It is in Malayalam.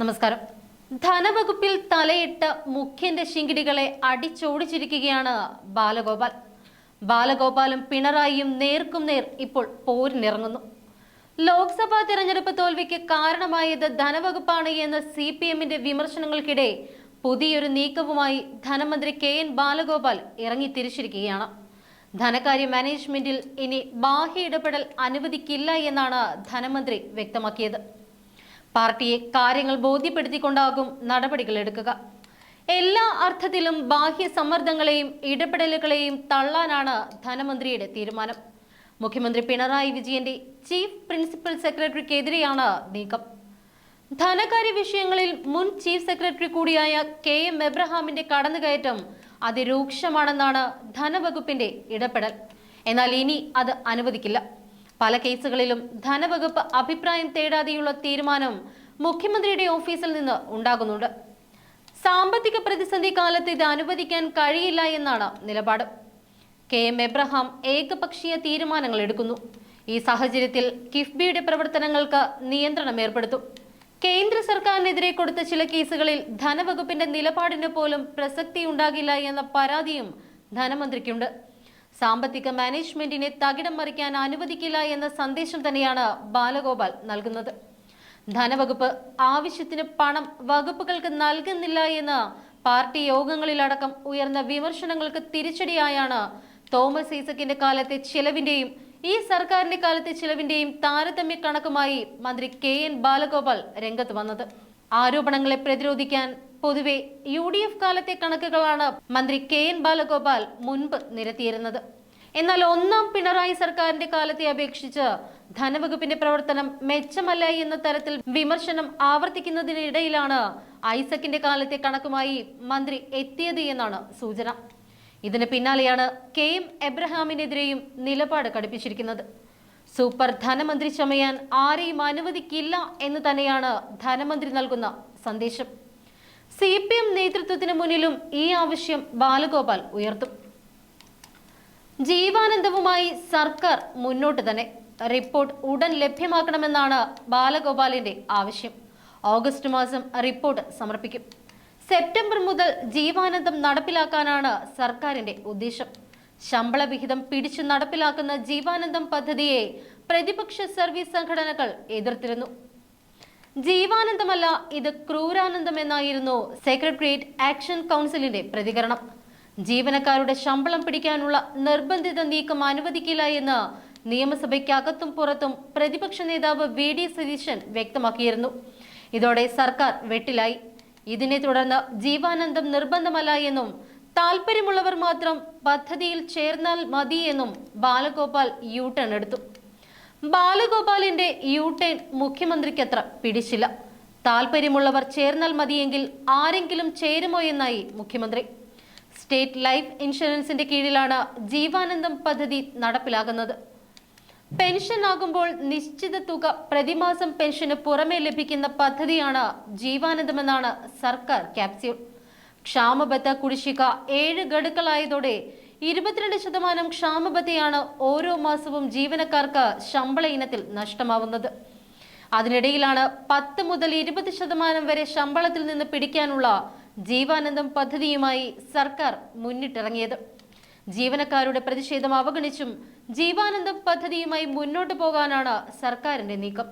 നമസ്കാരം. ധനവകുപ്പിൽ തലയിട്ട് മുഖ്യന്റെ ശിങ്കിടികളെ അടിച്ചോടിച്ചിരിക്കുകയാണ് ബാലഗോപാൽ. ബാലഗോപാലും പിണറായിയും നേർക്കും നേർ ഇപ്പോൾ പോരിനിറങ്ങുന്നു. ലോക്സഭാ തെരഞ്ഞെടുപ്പ് തോൽവിക്ക് കാരണമായത് ധനവകുപ്പാണ് എന്ന സി പി എമ്മിന്റെ വിമർശനങ്ങൾക്കിടെ പുതിയൊരു നീക്കവുമായി ധനമന്ത്രി കെ എൻ ബാലഗോപാൽ ഇറങ്ങി തിരിച്ചിരിക്കുകയാണ് ധനകാര്യ മാനേജ്മെന്റിൽ ഇനി ബാഹ്യ ഇടപെടൽ അനുവദിക്കില്ല എന്നാണ് ധനമന്ത്രി വ്യക്തമാക്കിയത്. പാർട്ടിയെ കാര്യങ്ങൾ ബോധ്യപ്പെടുത്തിക്കൊണ്ടാകും നടപടികൾ എടുക്കുക. എല്ലാ അർത്ഥത്തിലും ബാഹ്യ സമ്മർദ്ദങ്ങളെയും ഇടപെടലുകളെയും തള്ളാനാണ് ധനമന്ത്രിയുടെ തീരുമാനം. മുഖ്യമന്ത്രി പിണറായി വിജയന്റെ ചീഫ് പ്രിൻസിപ്പൽ സെക്രട്ടറിക്കെതിരെയാണ് നീക്കം. ധനകാര്യ വിഷയങ്ങളിൽ മുൻ ചീഫ് സെക്രട്ടറി കൂടിയായ കെ എം എബ്രഹാമിന്റെ കടന്നുകയറ്റം അതിരൂക്ഷമാണെന്നാണ് ധനവകുപ്പിന്റെ ഇടപെടൽ. എന്നാൽ ഇനി അത് അനുവദിക്കില്ല. പല കേസുകളിലും ധനവകുപ്പ് അഭിപ്രായം തേടാതെയുള്ള തീരുമാനം മുഖ്യമന്ത്രിയുടെ ഓഫീസിൽ നിന്ന് ഉണ്ടാകുന്നുണ്ട്. സാമ്പത്തിക പ്രതിസന്ധി കാലത്ത് ഇത് അനുവദിക്കാൻ കഴിയില്ല എന്നാണ് നിലപാട്. കെ എം എബ്രഹാം ഏകപക്ഷീയ തീരുമാനങ്ങൾ എടുക്കുന്നു. ഈ സാഹചര്യത്തിൽ കിഫ്ബിയുടെ പ്രവർത്തനങ്ങൾക്ക് നിയന്ത്രണം ഏർപ്പെടുത്തും. കേന്ദ്ര സർക്കാരിനെതിരെ കൊടുത്ത ചില കേസുകളിൽ ധനവകുപ്പിന്റെ നിലപാടിന് പോലും പ്രസക്തി ഉണ്ടാകില്ല എന്ന പരാതിയും ധനമന്ത്രിക്കുണ്ട്. സാമ്പത്തിക മാനേജ്മെന്റിനെ തകിടം മറിക്കാൻ അനുവദിക്കില്ല എന്ന സന്ദേശം തന്നെയാണ് ബാലഗോപാൽ നൽകുന്നത്. ധനവകുപ്പ് ആവശ്യത്തിന് പണം വകുപ്പുകൾക്ക് നൽകുന്നില്ല എന്ന് പാർട്ടി യോഗങ്ങളിലടക്കം ഉയർന്ന വിമർശനങ്ങൾക്ക് തിരിച്ചടിയായാണ് തോമസ് ഈസക്കിന്റെ കാലത്തെ ചിലവിന്റെയും ഈ സർക്കാരിന്റെ കാലത്തെ ചിലവിന്റെയും താരതമ്യ കണക്കുമായി മന്ത്രി കെ എൻ ബാലഗോപാൽ രംഗത്ത് വന്നത്. ആരോപണങ്ങളെ പ്രതിരോധിക്കാൻ പൊതുവെ യു ഡി എഫ് കാലത്തെ കണക്കുകളാണ് മന്ത്രി കെ എൻ ബാലഗോപാൽ മുൻപ് നിരത്തിയിരുന്നത്. എന്നാൽ ഒന്നാം പിണറായി സർക്കാരിന്റെ കാലത്തെ അപേക്ഷിച്ച് ധനവകുപ്പിന്റെ പ്രവർത്തനം മെച്ചമല്ല എന്ന തരത്തിൽ വിമർശനം ആവർത്തിക്കുന്നതിനിടയിലാണ് ഐസക്കിന്റെ കാലത്തെ കണക്കുമായി മന്ത്രി എത്തിയത് എന്നാണ് സൂചന. ഇതിന് പിന്നാലെയാണ് കെ എം എബ്രഹാമിനെതിരെയും നിലപാട് കടുപ്പിച്ചിരിക്കുന്നത്. സൂപ്പർ ധനമന്ത്രി ചമയാൻ ആരെയും അനുവദിക്കില്ല എന്ന് തന്നെയാണ് ധനമന്ത്രി നൽകുന്ന സന്ദേശം. സി പി എം നേതൃത്വത്തിന് മുന്നിലും ഈ ആവശ്യം ബാലഗോപാൽ ഉയർത്തും. ജീവാനന്ദവുമായി സർക്കാർ മുന്നോട്ട് തന്നെ. റിപ്പോർട്ട് ഉടൻ ലഭ്യമാക്കണമെന്നാണ് ബാലഗോപാലിന്റെ ആവശ്യം. ഓഗസ്റ്റ് മാസം റിപ്പോർട്ട് സമർപ്പിക്കും. സെപ്റ്റംബർ മുതൽ ജീവാനന്ദം നടപ്പിലാക്കാനാണ് സർക്കാരിന്റെ ഉദ്ദേശം. ശമ്പള വിഹിതം പിടിച്ചു നടപ്പിലാക്കുന്ന ജീവാനന്ദം പദ്ധതിയെ പ്രതിപക്ഷ സർവീസ് സംഘടനകൾ എതിർത്തിരുന്നു. ജീവാനന്ദമല്ല ഇത് ക്രൂരാനന്ദം എന്നായിരുന്നു സെക്രട്ടേറിയറ്റ് ആക്ഷൻ കൗൺസിലിന്റെ പ്രതികരണം. ജീവനക്കാരുടെ ശമ്പളം പിടിക്കാനുള്ള നിർബന്ധിത നീക്കം അനുവദിക്കില്ല എന്ന് നിയമസഭയ്ക്കകത്തും പുറത്തും പ്രതിപക്ഷ നേതാവ് വി ഡി സതീശൻ വ്യക്തമാക്കിയിരുന്നു. ഇതോടെ സർക്കാർ വെട്ടിലായി. ഇതിനെ തുടർന്ന് ജീവാനന്ദം നിർബന്ധമല്ല എന്നും താല്പര്യമുള്ളവർ മാത്രം പദ്ധതിയിൽ ചേർന്നാൽ മതിയെന്നും ബാലഗോപാൽ യു ടേൺ എടുത്തു. ബാലഗോപാലിന്റെ യു ടേൺ മുഖ്യമന്ത്രിക്കത്ര പിടിച്ചില്ല. താല്പര്യമുള്ളവർ ചേർന്നാൽ മതിയെങ്കിൽ ആരെങ്കിലും ചേരുമോ എന്നായി മുഖ്യമന്ത്രി. സ്റ്റേറ്റ് ലൈഫ് ഇൻഷുറൻസിന്റെ കീഴിലാണ് ജീവാനന്ദം പദ്ധതി നടപ്പിലാകുന്നത്. പെൻഷൻ ആകുമ്പോൾ നിശ്ചിത തുക പ്രതിമാസം പെൻഷന് പുറമെ ലഭിക്കുന്ന പദ്ധതിയാണ് ജീവാനന്ദമെന്നാണ് സർക്കാർ ക്യാപ്സ്യൂൾ. ക്ഷാമബത്ത കുടിശ്ശിക ഏഴ് ഗഡുക്കളായതോടെ ഇരുപത്തിരണ്ട് ശതമാനം ക്ഷാമബത്തയാണ് ഓരോ മാസവും ജീവനക്കാർക്ക് ശമ്പള ഇനത്തിൽ നഷ്ടമാവുന്നത്. അതിനിടയിലാണ് പത്ത് മുതൽ ഇരുപത് ശതമാനം വരെ ശമ്പളത്തിൽ നിന്ന് പിടിക്കാനുള്ള ജീവാനന്ദം പദ്ധതിയുമായി സർക്കാർ മുന്നിട്ടിറങ്ങിയത്. ജീവനക്കാരുടെ പ്രതിഷേധം അവഗണിച്ചും ജീവാനന്ദം പദ്ധതിയുമായി മുന്നോട്ടു പോകാനാണ് സർക്കാരിന്റെ നീക്കം.